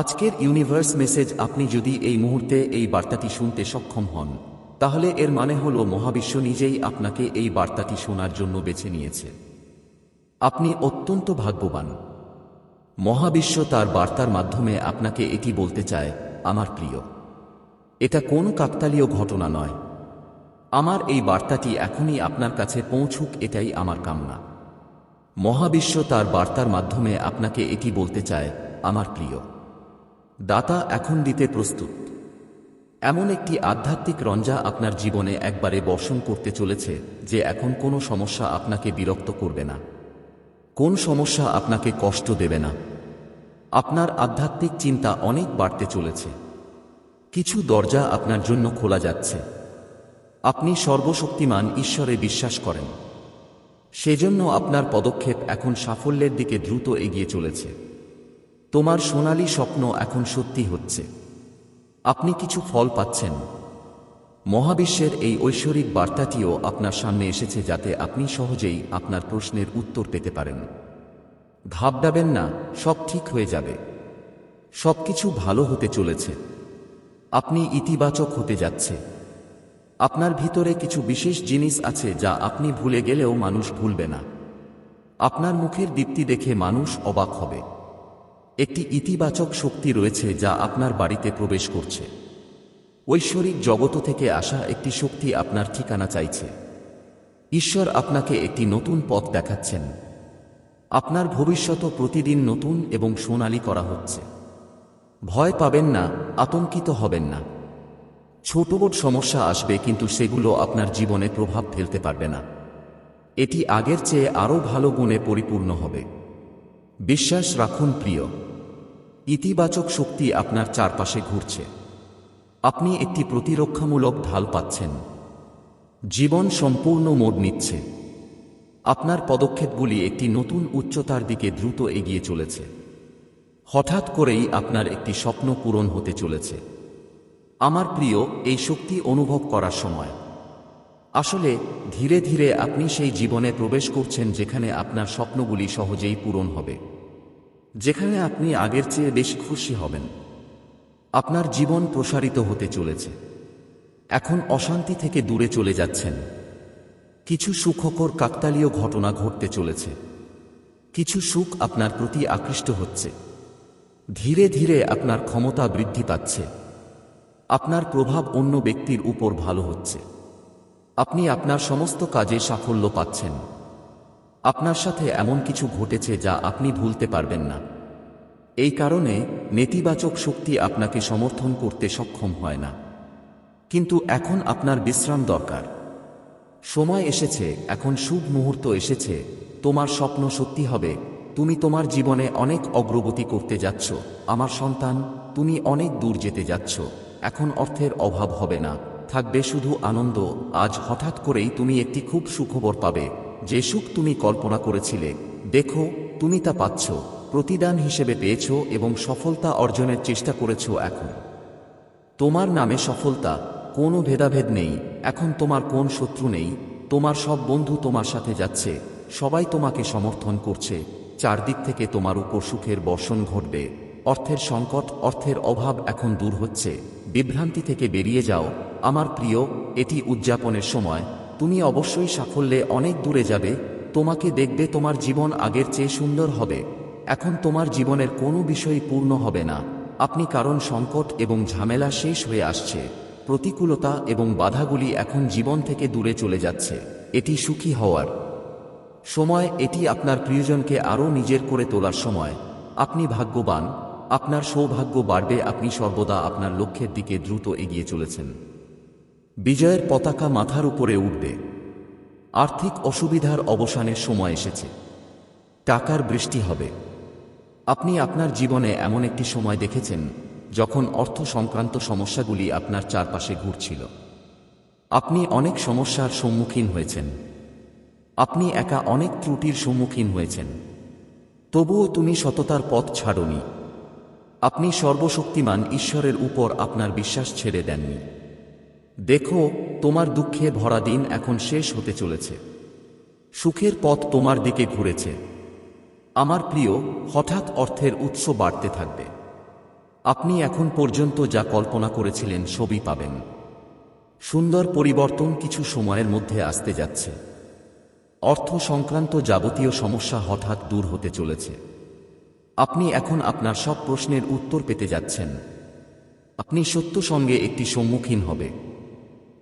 আজকের universe message আপনি যদি এই মুহূর্তে এই বার্তাটি শুনতে সক্ষম হন, তাহলে এর মানে হল মহাবিশ্ব নিজেই আপনাকে এই বার্তাটি শোনার জন্য বেছে নিয়েছে। আপনি অত্যন্ত ভাগ্যবান। মহাবিশ্ব তার বার্তার মাধ্যমে আপনাকে এটি বলতে চায়, আমার প্রিয়, এটা কোনো কাকতালীয় ঘটনা নয়। আমার এই বার্তাটি এখনই আপনার কাছে পৌঁছুক, এটাই আমার কামনা। মহাবিশ্ব তার বার্তার মাধ্যমে আপনাকে এটি বলতে চায়, আমার প্রিয় দাতা এখন দিতে প্রস্তুত। এমন একটি আধ্যাত্মিক রঞ্জা আপনার জীবনে একবারে বর্ষণ করতে চলেছে যে এখন কোনো সমস্যা আপনাকে বিরক্ত করবে না। কোন সমস্যা আপনাকে কষ্ট দেবে না। আপনার আধ্যাত্মিক চিন্তা অনেক বাড়তে চলেছে। কিছু দরজা আপনার জন্য খোলা যাচ্ছে। আপনি সর্বশক্তিমান ঈশ্বরে বিশ্বাস করেন। সেজন্য আপনার পদক্ষেপ এখন সাফল্যের দিকে দ্রুত এগিয়ে চলেছে। তোমার সোনালী স্বপ্ন এখন সত্যি হচ্ছে। আপনি কিছু ফল পাচ্ছেন। মহাবিশ্বের এই ঐশ্বরিক বার্তাটিও আপনার সামনে এসেছে যাতে আপনি সহজেই আপনার প্রশ্নের উত্তর পেতে পারেন। ঘাবড়াবেন না, সব ঠিক হয়ে যাবে। সবকিছু ভালো হতে চলেছে। আপনি ইতিবাচক হতে যাচ্ছে। আপনার ভিতরে কিছু বিশেষ জিনিস আছে যা আপনি ভুলে গেলেও মানুষ ভুলবে না। আপনার মুখের দীপ্তি দেখে মানুষ অবাক হবে। একটি ইতিবাচক শক্তি রয়েছে যা আপনার বাড়িতে প্রবেশ করছে। ঐশ্বরিক জগত থেকে আসা একটি শক্তি আপনার ঠিকানা চাইছে। ঈশ্বর আপনাকে একটি নতুন পথ দেখাচ্ছেন। আপনার ভবিষ্যৎ প্রতিদিন নতুন এবং সোনালি করা হচ্ছে। ভয় পাবেন না, আতঙ্কিত হবেন না। ছোট বোট সমস্যা আসবে কিন্তু সেগুলো আপনার জীবনে প্রভাব ফেলতে পারবে না। এটি আগের চেয়ে আরও ভালো গুণে পরিপূর্ণ হবে। বিশ্বাস রাখুন প্রিয়। ইতিবাচক শক্তি আপনার চারপাশে ঘুরছে। আপনি একটি প্রতিরক্ষামূলক ঢাল পাচ্ছেন। জীবন সম্পূর্ণ মোড় নিচ্ছে। আপনার পদক্ষেপগুলি একটি নতুন উচ্চতার দিকে দ্রুত এগিয়ে চলেছে। হঠাৎ করেই আপনার একটি স্বপ্ন পূরণ হতে চলেছে। আমার প্রিয়, এই শক্তি অনুভব করার সময়। আসলে, ধীরে ধীরে আপনি সেই জীবনে প্রবেশ করছেন যেখানে আপনার স্বপ্নগুলি সহজেই পূরণ হবে। যেখানে আপনি আগের চেয়ে বেশি খুশি হবেন। আপনার জীবন প্রসারিত হতে চলেছে। এখন অশান্তি থেকে দূরে চলে যাচ্ছেন। কিছু সুখকর কাকতালীয় ঘটনা ঘটতে চলেছে। কিছু সুখ আপনার প্রতি আকৃষ্ট হচ্ছে। ধীরে ধীরে আপনার ক্ষমতা বৃদ্ধি পাচ্ছে। আপনার প্রভাব অন্য ব্যক্তির উপর ভালো হচ্ছে। আপনি আপনার সমস্ত কাজে সাফল্য পাচ্ছেন। আপনার সাথে এমন কিছু ঘটেছে যা আপনি ভুলতে পারবেন না। এই কারণে নেতিবাচক শক্তি আপনাকে সমর্থন করতে সক্ষম হয় না। কিন্তু এখন আপনার বিশ্রাম দরকার। সময় এসেছে, এখন শুভ মুহূর্ত এসেছে, তোমার স্বপ্ন সত্যি হবে, তুমি তোমার জীবনে অনেক অগ্রগতি করতে যাচ্ছ, আমার সন্তান, তুমি অনেক দূর যেতে যাচ্ছ, এখন অর্থের অভাব হবে না, থাকবে শুধু আনন্দ, আজ হঠাৎ করেই তুমি একটি খুব সুখবর পাবে। যে সুখ তুমি কল্পনা করেছিলে, দেখো, তুমি তা পাচ্ছ, প্রতিদান হিসেবে পেয়েছ এবং সফলতা অর্জনের চেষ্টা করেছ এখন। তোমার নামে সফলতা, কোনো ভেদাভেদ নেই, এখন তোমার কোন শত্রু নেই, তোমার সব বন্ধু তোমার সাথে যাচ্ছে, সবাই তোমাকে সমর্থন করছে, চারদিক থেকে তোমার উপর সুখের বর্ষণ ঘটবে, অর্থের সংকট, অর্থের অভাব এখন দূর হচ্ছে, বিভ্রান্তি থেকে বেরিয়ে যাও, আমার প্রিয়, এটি উদযাপনের সময় তুমি অবশ্যই সাফল্যে অনেক দূরে যাবে, তোমাকে দেখবে তোমার জীবন আগের চেয়ে সুন্দর হবে। এখন তোমার জীবনের কোনো বিষয় পূর্ণ হবে না। আপনি কারণ সংকট এবং ঝামেলা শেষ হয়ে আসছে। প্রতিকূলতা এবং বাধাগুলি এখন জীবন থেকে দূরে চলে যাচ্ছে। এটি সুখী হওয়ার সময়। এটি আপনার প্রিয়জনকে আরও নিজের করে তোলার সময়। আপনি ভাগ্যবান। আপনার সৌভাগ্য বাড়বে। আপনি সর্বদা আপনার লক্ষ্যের দিকে দ্রুত এগিয়ে চলেছেন। বিজয়ের পতাকা মাথার উপরে উঠবে। আর্থিক অসুবিধার অবসানের সময় এসেছে। টাকার বৃষ্টি হবে। আপনি আপনার জীবনে এমন একটি সময় দেখেছেন, যখন অর্থ সংক্রান্ত সমস্যাগুলি আপনার চারপাশে ঘুরছিল। আপনি অনেক সমস্যার সম্মুখীন হয়েছেন। আপনি একা অনেক ত্রুটির সম্মুখীন হয়েছেন। তবুও তুমি সততার পথ ছাড়নি। আপনি সর্বশক্তিমান ঈশ্বরের উপর আপনার বিশ্বাস ছেড়ে দেননি। দেখো, তোমার দুঃখে ভরা দিন এখন শেষ হতে চলেছে। সুখের পথ তোমার দিকে ঘুরেছে। আমার প্রিয়, হঠাৎ অর্থের উৎস বাড়তে থাকবে। আপনি এখন পর্যন্ত যা কল্পনা করেছিলেন সবই পাবেন। সুন্দর পরিবর্তন কিছু সময়ের মধ্যে আসতে যাচ্ছে। অর্থ সংক্রান্ত যাবতীয় সমস্যা হঠাৎ দূর হতে চলেছে। আপনি এখন আপনার সব প্রশ্নের উত্তর পেতে যাচ্ছেন। আপনি সত্য সঙ্গে একটি সম্মুখীন হবে।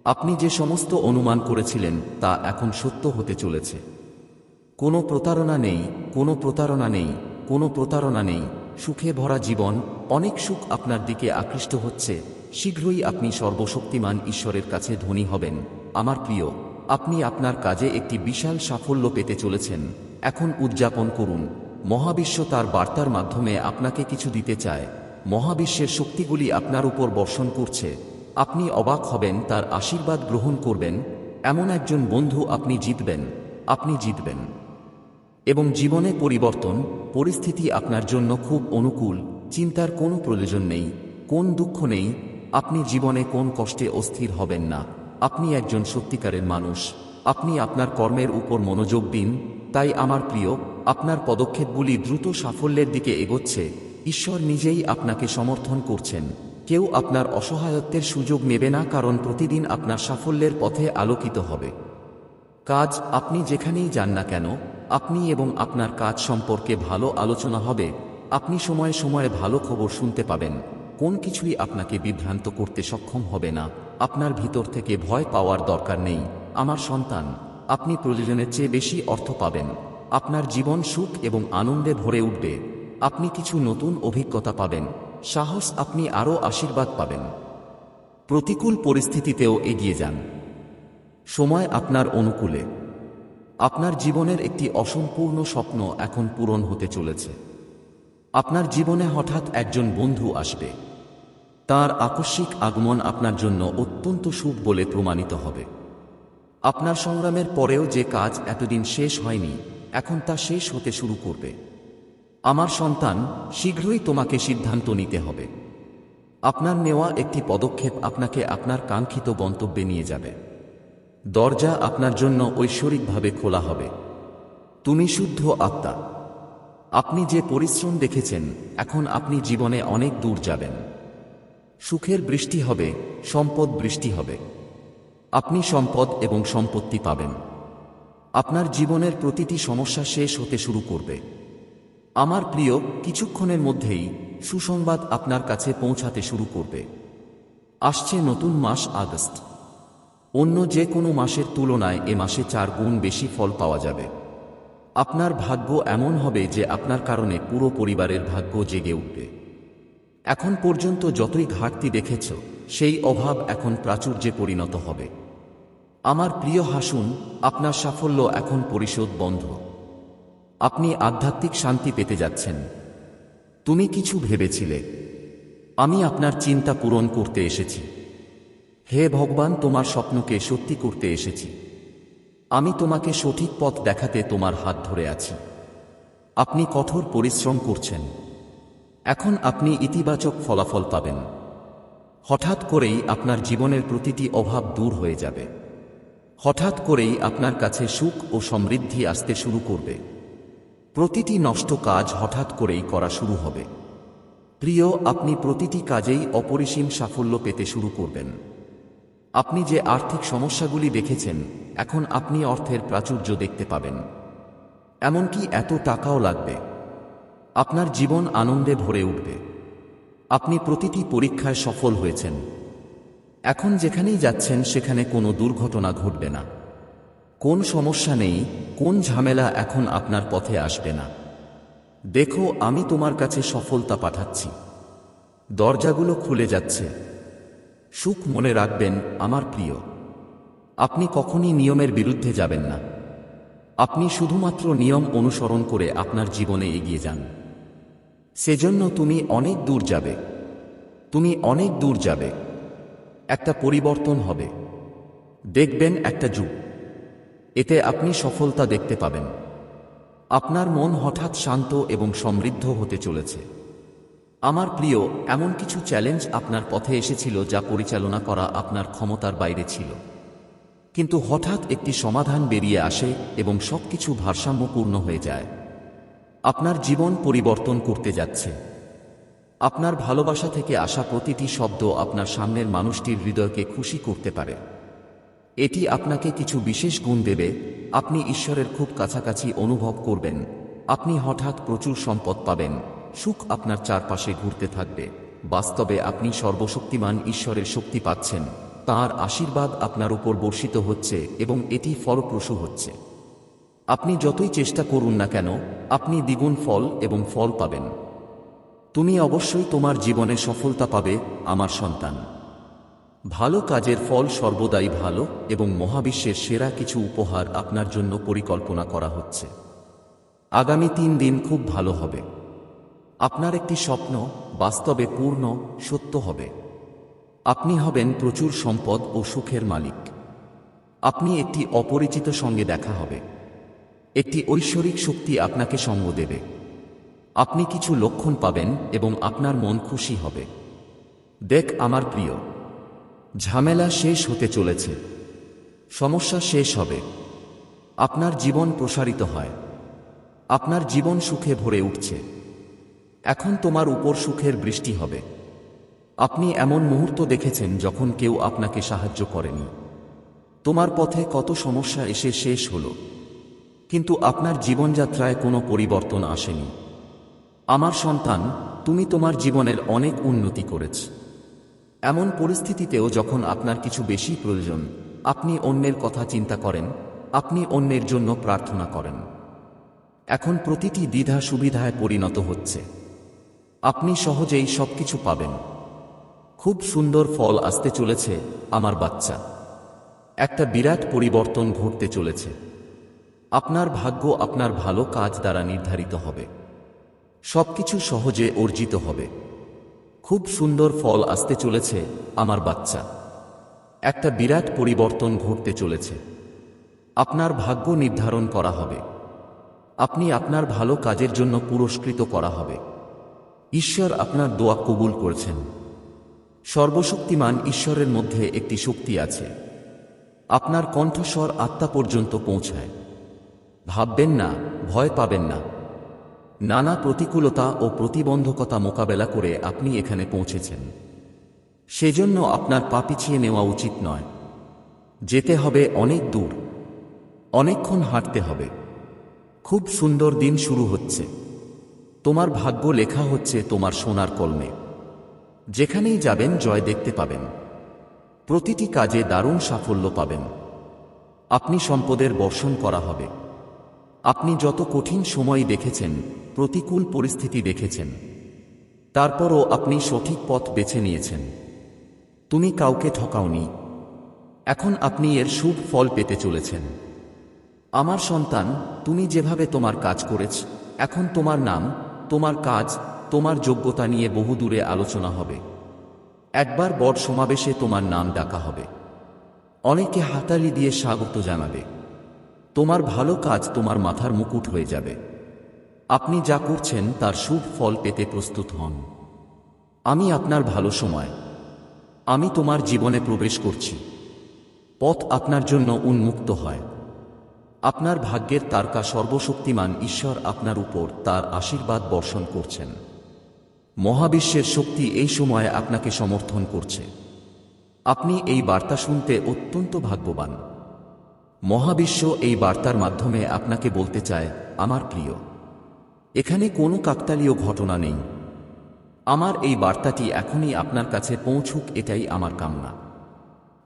আপনি যে সমস্ত অনুমান করেছিলেন তা এখন সত্য হতে চলেছে। কোনো প্রতারণা নেই, কোনো প্রতারণা নেই, কোনো প্রতারণা নেই। সুখে ভরা জীবন, অনেক সুখ আপনার দিকে আকৃষ্ট হচ্ছে। শীঘ্রই আপনি সর্বশক্তিমান ঈশ্বরের কাছে ধনী হবেন। আমার প্রিয়, আপনি আপনার কাজে একটি বিশাল সাফল্য পেতে চলেছেন। এখন উদযাপন করুন। মহাবিশ্ব তার বার্তার মাধ্যমে আপনাকে কিছু দিতে চায়। মহাবিশ্বের শক্তিগুলি আপনার উপর বর্ষণ করছে। আপনি অবাক হবেন, তার আশীর্বাদ গ্রহণ করবেন। এমন একজন বন্ধু আপনি জিতবেন আপনি জিতবেন। এবং জীবনে পরিবর্তন, পরিস্থিতি আপনার জন্য খুব অনুকূল, চিন্তার কোনো প্রয়োজন নেই, কোন দুঃখ নেই, আপনি জীবনে কোন কষ্টে অস্থির হবেন না। আপনি একজন সত্যিকারের মানুষ, আপনি আপনার কর্মের উপর মনোযোগ দিন, তাই আমার প্রিয়, আপনার পদক্ষেপগুলি দ্রুত সাফল্যের দিকে এগোচ্ছে, ঈশ্বর নিজেই আপনাকে সমর্থন করছেন। কেউ আপনার অসহায়ত্বের সুযোগ নেবে না কারণ প্রতিদিন আপনার সাফল্যের পথে আলোকিত হবে। কাজ আপনি যেখানেই যান না কেন, আপনি এবং আপনার কাজ সম্পর্কে ভালো আলোচনা হবে, আপনি সময়ে সময়ে ভালো খবর শুনতে পাবেন। কোন কিছুই আপনাকে বিভ্রান্ত করতে সক্ষম হবে না। আপনার ভিতর থেকে ভয় পাওয়ার দরকার নেই। আমার সন্তান, আপনি প্রয়োজনের চেয়ে বেশি অর্থ পাবেন। আপনার জীবন সুখ এবং আনন্দে ভরে উঠবে। আপনি কিছু নতুন অভিজ্ঞতা পাবেন। সাহস আপনি আরও আশীর্বাদ পাবেন। প্রতিকূল পরিস্থিতিতেও এগিয়ে যান। সময় আপনার অনুকূলে। আপনার জীবনের একটি অসম্পূর্ণ স্বপ্ন এখন পূরণ হতে চলেছে। আপনার জীবনে হঠাৎ একজন বন্ধু আসবে। তার আকস্মিক আগমন আপনার জন্য অত্যন্ত সুখ বলে প্রমাণিত হবে। আপনার সংগ্রামের পরেও যে কাজ এতদিন শেষ হয়নি, এখন তা শেষ হতে শুরু করবে। আমার সন্তান শীঘ্রই তোমাকে সিদ্ধান্ত নিতে হবে। আপনার নেওয়া একটি পদক্ষেপ আপনাকে আপনার কাঙ্ক্ষিত গন্তব্যে নিয়ে যাবে। দরজা আপনার জন্য ঐশ্বরিকভাবে খোলা হবে। তুমি শুদ্ধ আত্মা। আপনি যে পরিশ্রম দেখেছেন, এখন আপনি জীবনে অনেক দূর যাবেন। সুখের বৃষ্টি হবে, সম্পদ বৃষ্টি হবে। আপনি সম্পদ এবং সম্পত্তি পাবেন। আপনার জীবনের প্রতিটি সমস্যা শেষ হতে শুরু করবে। আমার প্রিয়, কিছুক্ষণের মধ্যেই সুসংবাদ আপনার কাছে পৌঁছাতে শুরু করবে। আসছে নতুন মাস আগস্ট। অন্য যে কোনো মাসের তুলনায় এ মাসে চার গুণ বেশি ফল পাওয়া যাবে। আপনার ভাগ্য এমন হবে যে আপনার কারণে পুরো পরিবারের ভাগ্য জেগে উঠবে। এখন পর্যন্ত যতই ঘাটতি দেখেছ, সেই অভাব এখন প্রাচুর্যে পরিণত হবে। আমার প্রিয় হাসুন, আপনার সাফল্য এখন পরিশোধ বন্ধ। আপনি আধ্যাত্মিক শান্তি পেতে যাচ্ছেন। তুমি কিছু ভেবেছিলে। আমি আপনার চিন্তা পূরণ করতে এসেছি। হে ভগবান, তোমার স্বপ্নকে সত্যি করতে এসেছি। আমি তোমাকে সঠিক পথ দেখাতে তোমার হাত ধরে আছি। আপনি কঠোর পরিশ্রম করছেন। এখন আপনি ইতিবাচক ফলাফল পাবেন। হঠাৎ করেই আপনার জীবনের প্রতিটি অভাব দূর হয়ে যাবে। হঠাৎ করেই আপনার কাছে সুখ ও সমৃদ্ধি আসতে শুরু করবে। প্রতিটি নষ্ট কাজ হঠাৎ করেই করা শুরু হবে। প্রিয়, আপনি প্রতিটি কাজেই অপরিসীম সাফল্য পেতে শুরু করবেন। আপনি যে আর্থিক সমস্যাগুলি দেখেছেন, এখন আপনি অর্থের প্রাচুর্য দেখতে পাবেন। এমনকি এত টাকাও লাগবে। আপনার জীবন আনন্দে ভরে উঠবে। আপনি প্রতিটি পরীক্ষায় সফল হয়েছেন। এখন যেখানেই যাচ্ছেন, সেখানে কোনো দুর্ঘটনা ঘটবে না। কোন সমস্যা নেই, কোন ঝামেলা এখন আপনার পথে আসবে না। দেখো, আমি তোমার কাছে সফলতা পাঠাচ্ছি। দরজাগুলো খুলে যাচ্ছে। সুখ মনে রাখবেন, আমার প্রিয়। আপনি কখনই নিয়মের বিরুদ্ধে যাবেন না। আপনি শুধুমাত্র নিয়ম অনুসরণ করে আপনার জীবনে এগিয়ে যান। সেজন্য তুমি অনেক দূর যাবে। তুমি অনেক দূর যাবে। একটা পরিবর্তন হবে। দেখবেন একটা যুগ। এতে আপনি সফলতা দেখতে পাবেন। আপনার মন হঠাৎ শান্ত এবং সমৃদ্ধ হতে চলেছে। আমার প্রিয়, এমন কিছু চ্যালেঞ্জ আপনার পথে এসেছিল যা পরিচালনা করা আপনার ক্ষমতার বাইরে ছিল। কিন্তু হঠাৎ একটি সমাধান বেরিয়ে আসে এবং সবকিছু ভারসাম্যপূর্ণ হয়ে যায়। আপনার জীবন পরিবর্তন করতে যাচ্ছে। আপনার ভালোবাসা থেকে আসা প্রতিটি শব্দ আপনার সামনের মানুষটির হৃদয়কে খুশি করতে পারে। এটি আপনাকে কিছু বিশেষ গুণ দেবে। আপনি ঈশ্বরের খুব কাছাকাছি অনুভব করবেন। আপনি হঠাৎ প্রচুর সম্পদ পাবেন। সুখ আপনার চারপাশে ঘুরতে থাকবে। বাস্তবে আপনি সর্বশক্তিমান ঈশ্বরের শক্তি পাচ্ছেন। তার আশীর্বাদ আপনার উপর বর্ষিত হচ্ছে এবং এটি ফলপ্রসূ হচ্ছে। আপনি যতই চেষ্টা করুন না কেন, আপনি দ্বিগুণ ফল এবং ফল পাবেন। তুমি অবশ্যই তোমার জীবনে সফলতা পাবে, আমার সন্তান। ভালো কাজের ফল সর্বদাই ভালো এবং মহাবিশ্বের সেরা কিছু উপহার আপনার জন্য পরিকল্পনা করা হচ্ছে। আগামী তিন দিন খুব ভালো হবে। আপনার একটি স্বপ্ন বাস্তবে পূর্ণ, সত্য হবে। আপনি হবেন প্রচুর সম্পদ ও সুখের মালিক। আপনি একটি অপরিচিত সঙ্গে দেখা হবে। একটি ঐশ্বরিক শক্তি আপনাকে সঙ্গ দেবে। আপনি কিছু লক্ষণ পাবেন এবং আপনার মন খুশি হবে। দেখ আমার প্রিয় ঝামেলা শেষ হতে চলেছে। সমস্যা শেষ হবে। আপনার জীবন প্রসারিত হয়। আপনার জীবন সুখে ভরে উঠছে। এখন তোমার উপর সুখের বৃষ্টি হবে। আপনি এমন মুহূর্ত দেখেছেন যখন কেউ আপনাকে সাহায্য করেনি। তোমার পথে কত সমস্যা এসে শেষ হল। কিন্তু আপনার জীবনযাত্রায় কোনো পরিবর্তন আসেনি। আমার সন্তান, তুমি তোমার জীবনের অনেক উন্নতি করেছ। এমন পরিস্থিতিতেও যখন আপনার কিছু বেশি প্রয়োজন, আপনি অন্যের কথা চিন্তা করেন, আপনি অন্যের জন্য প্রার্থনা করেন। এখন প্রতিটি দ্বিধা সুবিধায় পরিণত হচ্ছে। আপনি সহজেই সবকিছু পাবেন। খুব সুন্দর ফল আসতে চলেছে আমার বাচ্চা। একটা বিরাট পরিবর্তন ঘটতে চলেছে। আপনার ভাগ্য আপনার ভালো কাজ দ্বারা নির্ধারিত হবে। সবকিছু সহজে অর্জিত হবে। খুব সুন্দর ফল আসতে চলেছে আমার বাচ্চা। একটা বিরাট পরিবর্তন ঘটতে চলেছে। আপনার ভাগ্য নির্ধারণ করা হবে। আপনি আপনার ভালো কাজের জন্য পুরস্কৃত করা হবে। ঈশ্বর আপনার দোয়া কবুল করছেন। সর্বশক্তিমান ঈশ্বরের মধ্যে একটি শক্তি আছে। আপনার কণ্ঠস্বর আত্মা পর্যন্ত পৌঁছায়। ভাববেন না, ভয় পাবেন না। নানা প্রতিকূলতা ও প্রতিবন্ধকতা মোকাবেলা করে আপনি এখানে পৌঁছেছেন। সেজন্য আপনার পা পিছিয়ে নেওয়া উচিত নয়। যেতে হবে অনেক দূর। অনেকক্ষণ হাঁটতে হবে। খুব সুন্দর দিন শুরু হচ্ছে। তোমার ভাগ্য লেখা হচ্ছে তোমার সোনার কলমে। যেখানেই যাবেন জয় দেখতে পাবেন। প্রতিটি কাজে দারুণ সাফল্য পাবেন। আপনি সম্পদের বর্ষণ করা হবে। আপনি যত কঠিন সময় দেখেছেন প্রতিকূল পরিস্থিতি দেখেছেন। তারপরও আপনি সঠিক পথ বেছে নিয়েছেন। তুমি কাউকে ঠকাওনি। এখন আপনি এর শুভ ফল পেতে চলেছেন। আমার সন্তান, তুমি যেভাবে তোমার কাজ করেছ, এখন তোমার নাম, তোমার কাজ, তোমার যোগ্যতা নিয়ে বহুদূরে আলোচনা হবে। একবার বড় সমাবেশে তোমার নাম ডাকা হবে। অনেকে হাতালি দিয়ে স্বাগত জানাবে। তোমার ভালো কাজ তোমার মাথার মুকুট হয়ে যাবে। আপনি যা করছেন তার শুভ ফল পেতে প্রস্তুত হন। আমি আপনার ভালো সময়। আমি তোমার জীবনে প্রবেশ করছি। পথ আপনার জন্য উন্মুক্ত হয়। আপনার ভাগ্যের তারকা সর্বশক্তিমান ঈশ্বর আপনার উপর তার আশীর্বাদ বর্ষণ করছেন। মহাবিশ্বের শক্তি এই সময়ে আপনাকে সমর্থন করছে। আপনি এই বার্তা শুনতে অত্যন্ত ভাগ্যবান। মহাবিশ্ব এই বার্তার মাধ্যমে আপনাকে বলতে চায়, আমার প্রিয় এখানে কোনো কাকতালীয় ঘটনা নেই। আমার এই বার্তাটি এখনই আপনার কাছে পৌঁছুক, এটাই আমার কামনা।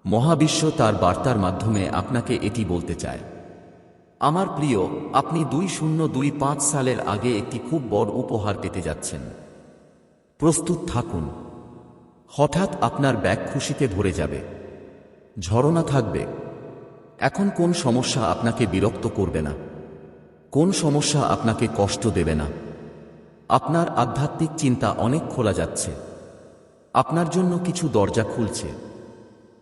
মহাবিশ্ব তার বার্তার মাধ্যমে আপনাকে এটি বলতে চায়। আমার প্রিয়, আপনি দুই শূন্য দুই পাঁচ সালের আগে একটি খুব বড় উপহার পেতে যাচ্ছেন। প্রস্তুত থাকুন। হঠাৎ আপনার ব্যাগ খুশিতে ভরে যাবে। ঝরনা থাকবে। এখন কোন সমস্যা আপনাকে বিরক্ত করবে না। কোন সমস্যা আপনাকে কষ্ট দেবে না। আপনার আধ্যাত্মিক চিন্তা অনেক খোলা যাচ্ছে। আপনার জন্য কিছু দরজা খুলছে।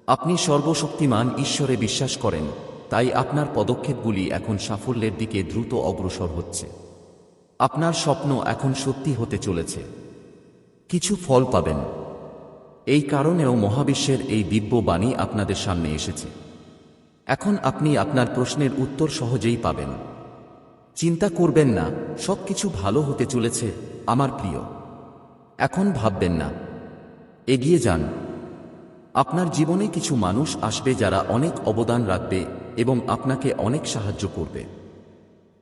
আপনি সর্বশক্তিমান ঈশ্বরে বিশ্বাস করেন, তাই আপনার পদক্ষেপগুলি এখন সাফল্যের দিকে দ্রুত অগ্রসর হচ্ছে। আপনার স্বপ্ন এখন সত্যি হতে চলেছে। কিছু ফল পাবেন। এই কারণেও মহাবিশ্বের এই দিব্য বাণী আপনাদের সামনে এসেছে। এখন আপনি আপনার প্রশ্নের উত্তর সহজেই পাবেন। চিন্তা করবেন না, সবকিছু ভালো হতে চলেছে, আমার প্রিয়। এখন ভাববেন না। এগিয়ে যান। আপনার জীবনে কিছু মানুষ আসবে যারা অনেক অবদান রাখবে এবং আপনাকে অনেক সাহায্য করবে।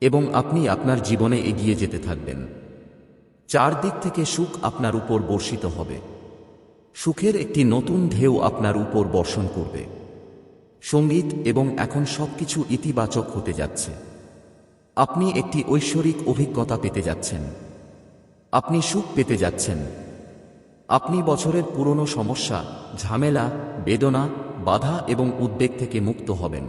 এবং আপনি আপনার জীবনে এগিয়ে যেতে থাকবেন। চারদিক থেকে সুখ আপনার উপর বর্ষিত হবে। সুখের একটি নতুন ঢেউ আপনার উপর বর্ষণ করবে। সংগীত এবং এখন সবকিছু ইতিবাচক হতে যাচ্ছে। আপনি একটি ঐশ্বরিক অভিজ্ঞতা পেতে যাচ্ছেন। আপনি সুখ পেতে যাচ্ছেন। আপনি বছরের পুরনো সমস্যা, ঝামেলা, বেদনা, বাধা এবং উদ্বেগ থেকে মুক্ত হবেন।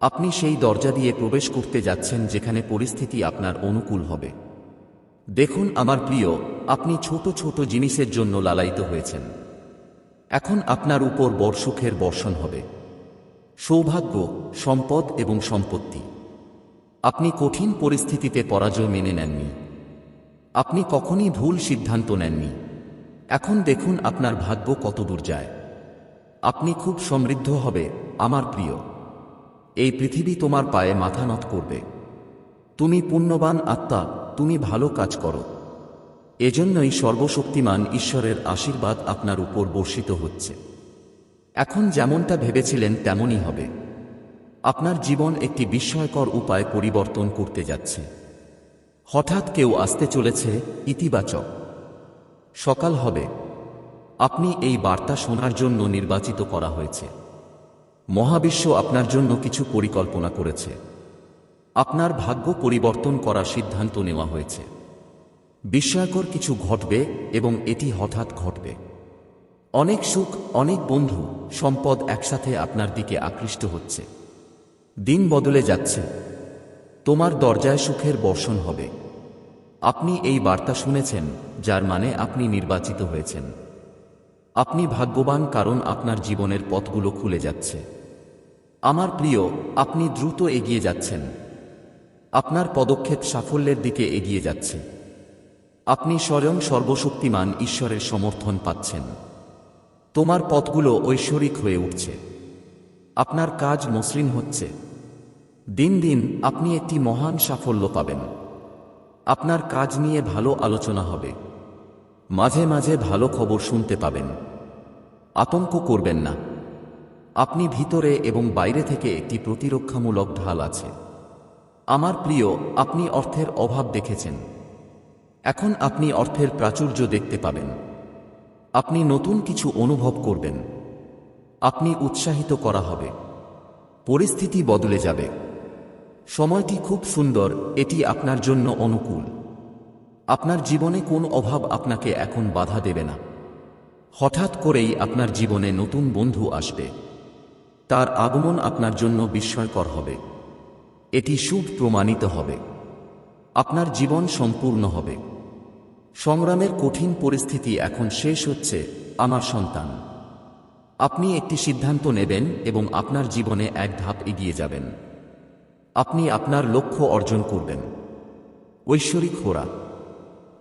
আপনি সেই দরজা দিয়ে প্রবেশ করতে যাচ্ছেন যেখানে পরিস্থিতি আপনার অনুকূল হবে। দেখুন আমার প্রিয়, আপনি ছোট ছোট জিনিসের জন্য লালায়িত হয়েছেন। এখন আপনার উপর বর্ষুখের বর্ষণ হবে। সৌভাগ্য, সম্পদ এবং সম্পত্তি। আপনি কঠিন পরিস্থিতিতে পরাজয় মেনে নেননি। আপনি কখনই ভুল সিদ্ধান্ত নেননি। এখন দেখুন আপনার ভাগ্য কত দূর যায়। আপনি খুব সমৃদ্ধ হবে, আমার প্রিয়। এই পৃথিবী তোমার পায়ে মাথা নত করবে। তুমি পুণ্যবান আত্মা, তুমি ভালো কাজ করো। এজন্যই সর্বশক্তিমান ঈশ্বরের আশীর্বাদ আপনার উপর বর্ষিত হচ্ছে। এখন যেমনটা ভেবেছিলেন, তেমনই হবে। আপনার জীবন একটি বিস্ময়কর উপায় পরিবর্তন করতে যাচ্ছে। হঠাৎ কেউ আসতে চলেছে, ইতিবাচক। সকাল হবে। আপনি এই বার্তা শোনার জন্য নির্বাচিত করা হয়েছে। মহাবিশ্ব আপনার জন্য কিছু পরিকল্পনা করেছে। আপনার ভাগ্য পরিবর্তন করার সিদ্ধান্ত নেওয়া হয়েছে। বিস্ময়কর কিছু ঘটবে এবং এটি হঠাৎ ঘটবে। অনেক সুখ, অনেক বন্ধু, সম্পদ একসাথে আপনার দিকে আকৃষ্ট হচ্ছে। দিন বদলে যাচ্ছে। তোমার দরজায় সুখের বর্ষণ হবে। আপনি এই বার্তা শুনেছেন, যার মানে আপনি নির্বাচিত হয়েছেন। আপনি ভাগ্যবান কারণ আপনার জীবনের পথগুলো খুলে যাচ্ছে। আমার প্রিয়, আপনি দ্রুত এগিয়ে যাচ্ছেন। আপনার পদক্ষেপ সাফল্যের দিকে এগিয়ে যাচ্ছে। আপনি স্বয়ং সর্বশক্তিমান ঈশ্বরের সমর্থন পাচ্ছেন। তোমার পথগুলো ঐশ্বরিক হয়ে উঠছে। আপনার কাজ মসৃণ হচ্ছে। দিন দিন আপনি একটি মহান সাফল্য পাবেন। আপনার কাজ নিয়ে ভালো আলোচনা হবে। মাঝে মাঝে ভালো খবর শুনতে পাবেন। আতঙ্ক করবেন না। আপনি ভিতরে এবং বাইরে থেকে একটি প্রতিরক্ষামূলক ঢাল আছে। আমার প্রিয়, আপনি অর্থের অভাব দেখেছেন। এখন আপনি অর্থের প্রাচুর্য দেখতে পাবেন। আপনি নতুন কিছু অনুভব করবেন। আপনি উৎসাহিত করা হবে। পরিস্থিতি বদলে যাবে। সময়টি খুব সুন্দর, এটি আপনার জন্য অনুকূল। আপনার জীবনে কোন অভাব আপনাকে এখন বাধা দেবে না। হঠাৎ করেই আপনার জীবনে নতুন বন্ধু আসবে। তার আগমন আপনার জন্য বিস্ময়কর হবে। এটি শুভ প্রমাণিত হবে। আপনার জীবন সম্পূর্ণ হবে। সংগ্রামের কঠিন পরিস্থিতি এখন শেষ হচ্ছে, আমার সন্তান। আপনি একটি সিদ্ধান্ত নেবেন এবং আপনার জীবনে এক ধাপ এগিয়ে যাবেন। আপনি আপনার লক্ষ্য অর্জন করবেন। ঐশ্বরিক হোরা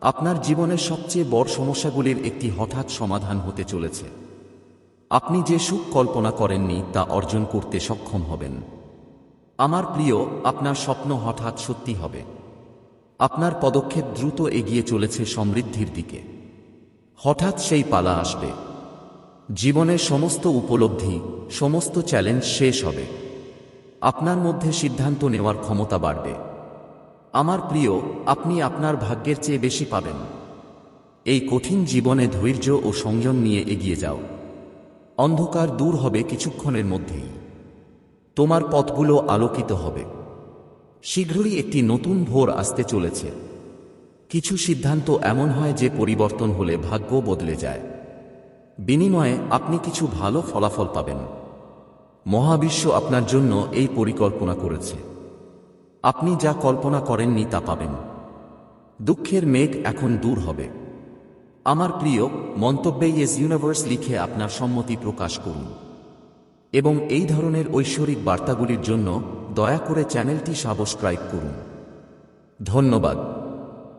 আপনার জীবনের সবচেয়ে বড় সমস্যাগুলির একটি হঠাৎ সমাধান হতে চলেছে। আপনি যে সুখ কল্পনা করেননি তা অর্জন করতে সক্ষম হবেন। আমার প্রিয়, আপনার স্বপ্ন হঠাৎ সত্যি হবে। আপনার পদক্ষেপ দ্রুত এগিয়ে চলেছে সমৃদ্ধির দিকে। হঠাৎ সেই পালা আসবে। জীবনের সমস্ত উপলব্ধি, সমস্ত চ্যালেঞ্জ শেষ হবে। আপনার মধ্যে সিদ্ধান্ত নেওয়ার ক্ষমতা বাড়বে। আমার প্রিয়, আপনি আপনার ভাগ্যের চেয়ে বেশি পাবেন। এই কঠিন জীবনে ধৈর্য ও সংযম নিয়ে এগিয়ে যাও। অন্ধকার দূর হবে কিছুক্ষণের মধ্যেই। তোমার পথগুলো আলোকিত হবে। শীঘ্রই একটি নতুন ভোর আসতে চলেছে। কিছু সিদ্ধান্ত এমন হয় যে পরিবর্তন হলে ভাগ্য বদলে যায়। বিনিময়ে আপনি কিছু ভালো ফলাফল পাবেন। মহাবিশ্ব আপনার জন্য এই পরিকল্পনা করেছে। আপনি যা কল্পনা করেননি তা পাবেন। দুঃখের মেঘ এখন দূর হবে। আমার প্রিয়, মন্তব্যে ইয়েস ইউনিভার্স লিখে আপনার সম্মতি প্রকাশ করুন। এবং এই ধরনের ঐশ্বরিক বার্তাগুলির জন্য দয়া করে চ্যানেলটি সাবস্ক্রাইব করুন। ধন্যবাদ।